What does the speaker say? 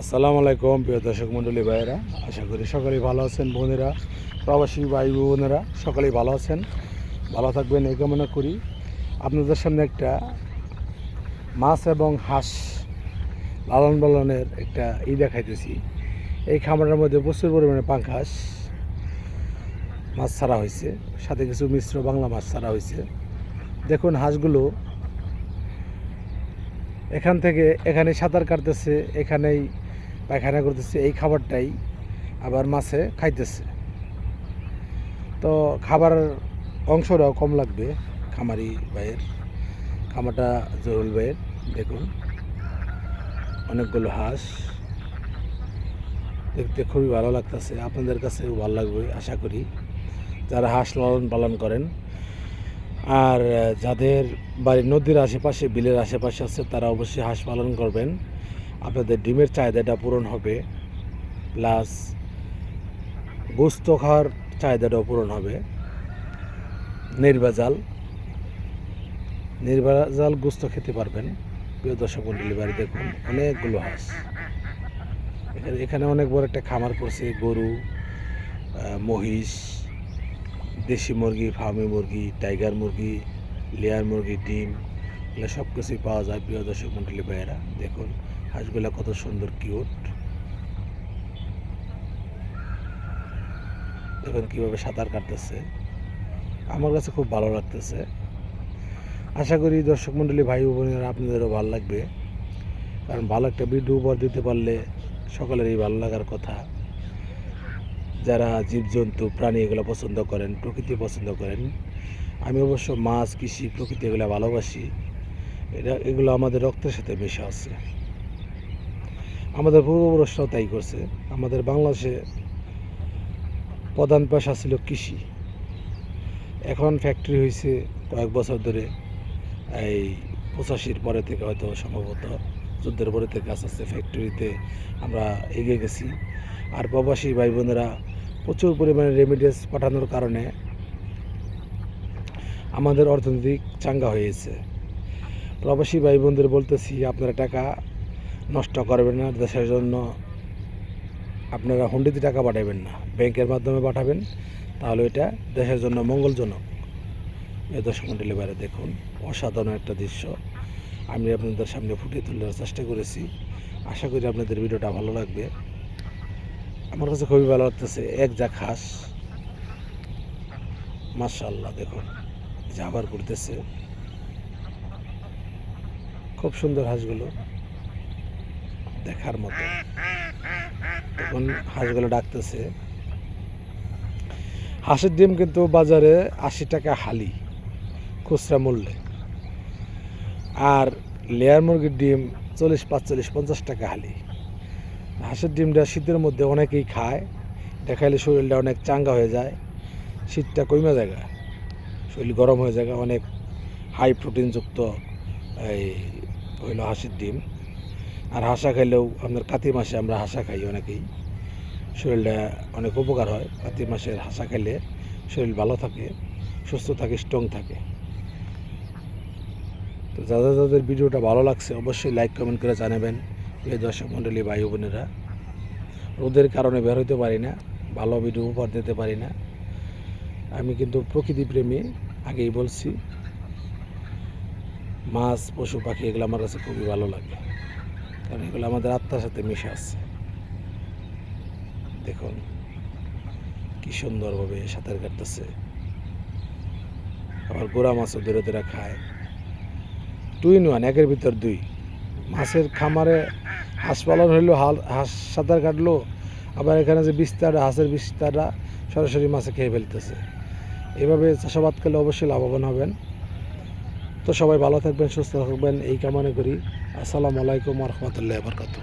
আসসালামু আলাইকুম, প্রিয় দর্শক মণ্ডলী ভাইয়েরা। আশা করি সকলেই ভালো আছেন বোনেরা, প্রবাসী ভাই বোনেরা, সকলেই ভালো আছেন। ভালো থাকবেন এই কামনা করি। আপনাদের সামনে একটা মাছ এবং হাঁস লালন পালনের একটা ই দেখাইতেছি। এই খামারের মধ্যে প্রচুর পরিমাণে পাঙ্খাস মাছ ছাড়া হয়েছে, সাথে কিছু মিশ্র বাংলা মাছ ছাড়া হয়েছে। দেখুন হাঁসগুলো এখান থেকে এখানে সাঁতার কাটতেছে, এখানেই পায়খানা করতেছে, এই খাবারটাই আবার মাছে খাইতেছে। তো খাবার অংশটাও কম লাগবে, খামারি ভাইয়ের, খামারটা জহুল ভাইয়ের, দেখুন। অনেকগুলো হাঁস, দেখতে খুবই ভালো লাগতেছে, আপনাদের কাছেও ভালো লাগবে, আশা করি। যারা হাঁস লালন পালন করেন, আর যাদের বাড়ির নদীর আশেপাশে, বিলের আশেপাশে আছে, তারা অবশ্যই হাঁস পালন করবেন। আপনাদের ডিমের চাহিদাটা পূরণ হবে প্লাস গোস্ত খাওয়ার চাহিদাটাও পূরণ হবে। নির্বাজাল নির্বাজাল গোস্ত খেতে পারবেন। প্রিয় দর্শক বাড়ি দেখুন অনেকগুলো হাঁস। এখানে অনেক বড় একটা খামার করছে গরু মহিষ, দেশি মুরগি, ফার্মি মুরগি, টাইগার মুরগি, লেয়ার মুরগি, ডিম, এগুলো সব কিছুই পাওয়া যায়। প্রিয় দর্শক মন্ডলী ভাইয়েরা, দেখুন হাঁসগুলো কত সুন্দর, কিউট। দেখুন কীভাবে সাঁতার কাটতেছে। আমার কাছে খুব ভালো লাগতেছে। আশা করি দর্শক মন্ডলী ভাই বোনেরা আপনাদেরও ভালো লাগবে। কারণ ভালো একটা ভিডিও উপহার দিতে পারলে সকলেরই ভালো লাগার কথা। যারা জীবজন্তু, প্রাণী এগুলো পছন্দ করেন, প্রকৃতি পছন্দ করেন, আমি অবশ্য মাছ, কৃষি, প্রকৃতি এগুলো ভালোবাসি। এটা, এগুলো আমাদের রক্তের সাথে মেশে আছে। আমাদের পূর্বপুরুষরাও তাই করছে। আমাদের বাংলাদেশে প্রধান পেশা ছিল কৃষি। এখন ফ্যাক্টরি হয়েছে কয়েক বছর ধরে। এই পঁচাশির পরে থেকে হয়তো সম্ভবত যুদ্ধের পরে থেকে আস্তে আস্তে ফ্যাক্টরিতে আমরা এগিয়ে গেছি। আর প্রবাসী ভাই বোনেরা প্রচুর পরিমাণে রেমিডিয়েন্স পাঠানোর কারণে আমাদের অর্থনৈতিক চাঙ্গা হয়েছে। প্রবাসী ভাই বোনদের বলতেছি, আপনারা টাকা নষ্ট করবেন না, দেশের জন্য আপনারা হুন্ডিতে টাকা পাঠাবেন না। ব্যাংকের মাধ্যমে পাঠাবেন, তাহলে এটা দেশের জন্য মঙ্গলজনক। এ দর্শক বাইরে দেখুন, অসাধারণ একটা দৃশ্য। আমি আপনাদের সামনে ফুটিয়ে তোলার চেষ্টা করেছি। আশা করি আপনাদের ভিডিওটা ভালো লাগবে। আমার কাছে খুবই ভালো লাগতেছে, এক যা খাস। মার্শাল্লাহ দেখুন এই যে আবার করতেছে। খুব সুন্দর হাঁসগুলো। দেখার মতো। এখন হাঁসগুলো ডাকতেছে। হাঁসের ডিম কিন্তু বাজারে আশি টাকা হালি, খুচরা মূল্যে। আর লেয়ার মুরগির ডিম চল্লিশ, পাঁচচল্লিশ, পঞ্চাশ টাকা হালি। হাঁসের ডিমটা শীতের মধ্যে অনেকেই খায় এটা খাইলে শরীরটা অনেক চাঙ্গা হয়ে যায়, শীতটা কমে জায়গা? শরীর গরম হয়ে যায় অনেক হাই প্রোটিনযুক্ত এই হইল হাঁসের ডিম। আর হাসা খাইলেও আপনার কাতি মাসে আমরা হাসা খাই অনেকেই। শরীরটা অনেক উপকার হয়। কাতি মাসের হাসা খাইলে শরীর ভালো থাকে, সুস্থ থাকে স্ট্রং থাকে। তো যাদের যাদের ভিডিওটা ভালো লাগছে অবশ্যই লাইক কমেন্ট করে জানাবেন এই দর্শক মণ্ডলী, ভাই বোনেরা। রোদের কারণে বের হইতে পারি না, ভালো ভিডিও উপহার দিতে পারি না। আমি কিন্তু প্রকৃতি প্রেমী, আগেই বলছি। মাছ, পশু, পাখি, এগুলো আমার কাছে খুবই ভালো লাগে। কারণ এগুলো আমাদের আত্মার সাথে মিশে আছে। দেখুন, কি সুন্দরভাবে সাঁতার কাটতেছে। আবার গোড়া মাছও ধরে ধরে খায়। ইন ওয়ান একের ভিতর দুই। মাছের খামারে হাঁস পালন হইল হাঁস সাঁতার কাটলো, আবার এখানে যে বিস্তার হাঁসের বিস্তারটা সরাসরি মাছে খেয়ে ফেলতেছে। এভাবে চাষাবাদ করলে অবশ্যই লাভবান হবেন। তো সবাই ভালো থাকবেন সুস্থ থাকবেন এই কামনা করি। আসসালামু আলাইকুম রহমতুল্লাহ বরকাত